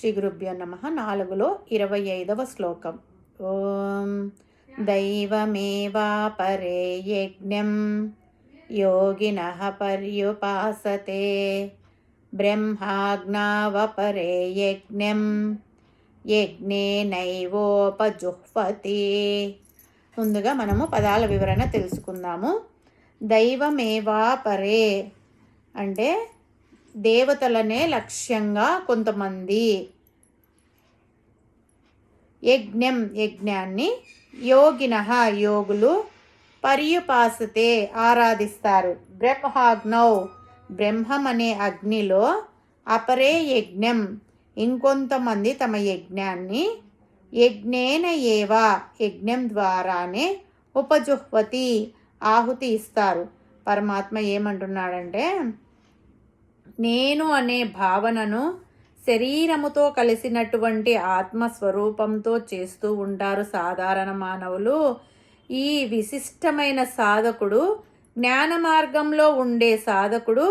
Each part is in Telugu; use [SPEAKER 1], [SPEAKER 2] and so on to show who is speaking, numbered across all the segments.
[SPEAKER 1] శ్రీ గురుభ్యో నమ. నాలుగులో ఇరవై ఐదవ శ్లోకం. ఓం దైవమేవాపరే యజ్ఞం. యోగిన పర్యుపాసతే. బ్రహ్మాజ్ఞావపరే యజ్ఞం. యజ్ఞేనైవోపజుహ్వతి. ముందుగా మనము పదాల వివరణ తెలుసుకుందాము. దైవమేవాపరే అంటే దేవతలనే లక్ష్యంగా కొంతమంది యజ్ఞం యజ్ఞాన్ని యోగిన యోగులు పర్యుపాసతే ఆరాధిస్తారు. బ్రహ్మాగ్నౌ బ్రహ్మం అనే అగ్నిలో అపరే యజ్ఞం. ఇంకొంతమంది తమ యజ్ఞాన్ని యజ్ఞేన ఏవా యజ్ఞం ద్వారానే ఉపజుహ్వతి ఆహుతి ఇస్తారు. పరమాత్మ ఏమంటున్నాడంటే నేను అనే భావనను శరీరముతో కలిసినటువంటి ఆత్మస్వరూపంతో చేస్తూ ఉంటారు సాధారణ మానవులు. ఈ విశిష్టమైన సాధకుడు జ్ఞాన మార్గంలో ఉండే సాధకుడు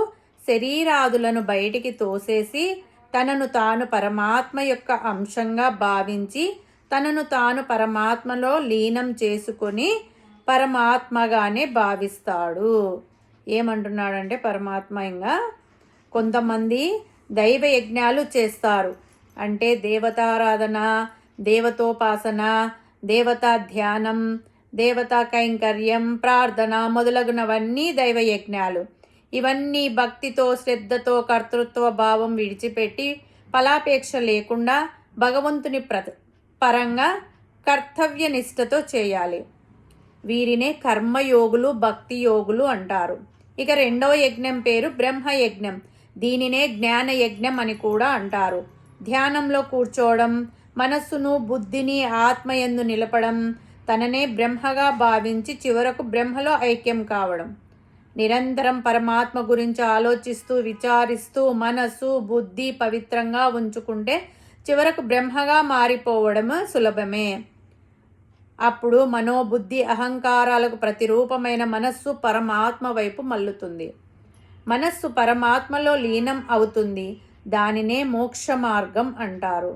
[SPEAKER 1] శరీరాదులను బయటికి తోసేసి తనను తాను పరమాత్మ యొక్క అంశంగా భావించి తనను తాను పరమాత్మలో లీనం చేసుకొని పరమాత్మగానే భావిస్తాడు. ఏమంటున్నాడంటే పరమాత్మ ఇంకా కొంతమంది దైవ యజ్ఞాలు చేస్తారు. అంటే దేవతారాధన దేవతోపాసన దేవతా ధ్యానం దేవతా కైంకర్యం ప్రార్థన మొదలగునవన్నీ దైవ యజ్ఞాలు ఇవన్నీ భక్తితో శ్రద్ధతో కర్తృత్వ భావం విడిచిపెట్టి ఫలాపేక్ష లేకుండా భగవంతుని ప్ర పరంగా కర్తవ్యనిష్ఠతో చేయాలి. వీరినే కర్మయోగులు భక్తి యోగులు అంటారు. ఇక రెండవ యజ్ఞం పేరు బ్రహ్మ యజ్ఞం దీనినే జ్ఞాన యజ్ఞం అని కూడా అంటారు. ధ్యానంలో కూర్చోవడం మనస్సును బుద్ధిని ఆత్మయందు నిలపడం తననే బ్రహ్మగా భావించి చివరకు బ్రహ్మలో ఐక్యం కావడం. నిరంతరం పరమాత్మ గురించి ఆలోచిస్తూ విచారిస్తూ మనస్సు బుద్ధి పవిత్రంగా ఉంచుకుంటే చివరకు బ్రహ్మగా మారిపోవడం సులభమే. అప్పుడు మనోబుద్ధి అహంకారాలకు ప్రతిరూపమైన మనస్సు పరమాత్మ వైపు మల్లుతుంది మనస్సు పరమాత్మలో లీనం అవుతుంది. దానినే మోక్ష మార్గం అంటారు.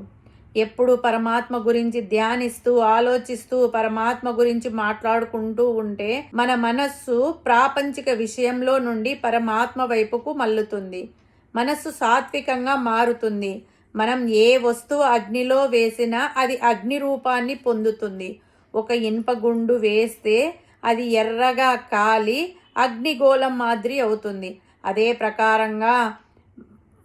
[SPEAKER 1] ఎప్పుడు పరమాత్మ గురించి ధ్యానిస్తూ ఆలోచిస్తూ పరమాత్మ గురించి మాట్లాడుకుంటూ ఉంటే మన మనస్సు ప్రాపంచిక విషయంలో నుండి పరమాత్మ వైపుకు మల్లుతుంది మనస్సు సాత్వికంగా మారుతుంది. మనం ఏ వస్తువు అగ్నిలో వేసినా అది అగ్ని రూపాన్ని పొందుతుంది. ఒక ఇనుపగుండు వేస్తే అది ఎర్రగా కాలి అగ్నిగోళం మాదిరి అవుతుంది. అదే ప్రకారంగా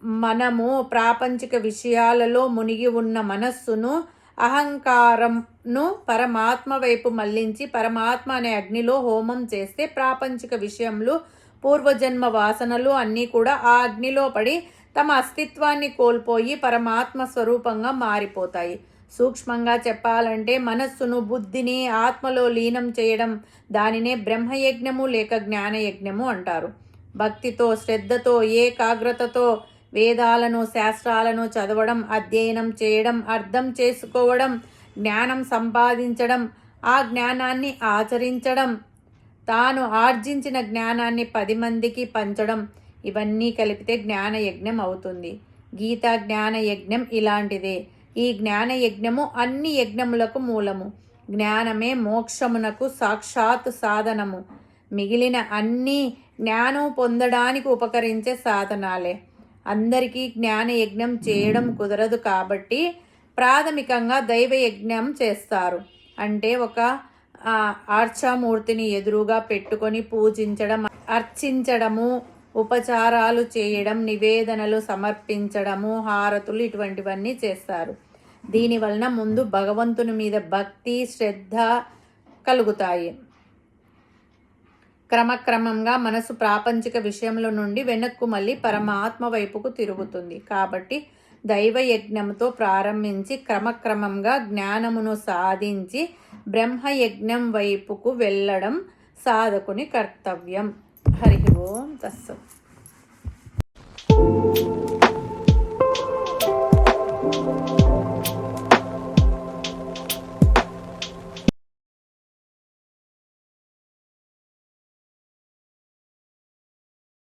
[SPEAKER 1] మనము ప్రాపంచిక విషయాలలో మునిగి ఉన్న మనస్సును అహంకారంను పరమాత్మ వైపు మళ్ళించి పరమాత్మ అనే అగ్నిలో హోమం చేస్తే ప్రాపంచిక విషయంలో పూర్వజన్మ వాసనలు అన్నీ కూడా ఆ అగ్నిలో పడి తమ అస్తిత్వాన్ని కోల్పోయి పరమాత్మ స్వరూపంగా మారిపోతాయి. సూక్ష్మంగా చెప్పాలంటే మనస్సును బుద్ధిని ఆత్మలో లీనం చేయడం దానినే బ్రహ్మయజ్ఞము లేక జ్ఞానయజ్ఞము అంటారు. భక్తితో శ్రద్ధతో ఏకాగ్రతతో వేదాలను శాస్త్రాలను చదవడం అధ్యయనం చేయడం అర్థం చేసుకోవడం జ్ఞానం సంపాదించడం ఆ జ్ఞానాన్ని ఆచరించడం తాను ఆర్జించిన జ్ఞానాన్ని పది మందికి పంచడం ఇవన్నీ కలిపితే జ్ఞాన యజ్ఞం అవుతుంది. గీతా జ్ఞాన యజ్ఞం ఇలాంటిదే. ఈ జ్ఞాన యజ్ఞము అన్ని యజ్ఞములకు మూలము. జ్ఞానమే మోక్షమునకు సాక్షాత్ సాధనము. మిగిలిన అన్నీ జ్ఞానం పొందడానికి ఉపకరించే సాధనాలే. అందరికీ జ్ఞాన యజ్ఞం చేయడం కుదరదు కాబట్టి ప్రాథమికంగా దైవ యజ్ఞం చేస్తారు. అంటే ఒక ఆర్చామూర్తిని ఎదురుగా పెట్టుకొని పూజించడం అర్చించడము ఉపచారాలు చేయడం నివేదనలు సమర్పించడము హారతులు ఇటువంటివన్నీ చేస్తారు. దీనివలన ముందు భగవంతుని మీద భక్తి శ్రద్ధ కలుగుతాయి. క్రమక్రమంగా మనసు ప్రాపంచిక విషయంలో నుండి వెనక్కు మళ్ళీ పరమాత్మ వైపుకు తిరుగుతుంది. కాబట్టి దైవ యజ్ఞంతో ప్రారంభించి క్రమక్రమంగా జ్ఞానమును సాధించి బ్రహ్మయజ్ఞం వైపుకు వెళ్ళడం సాధకుని కర్తవ్యం. హరి ఓం తస్సు.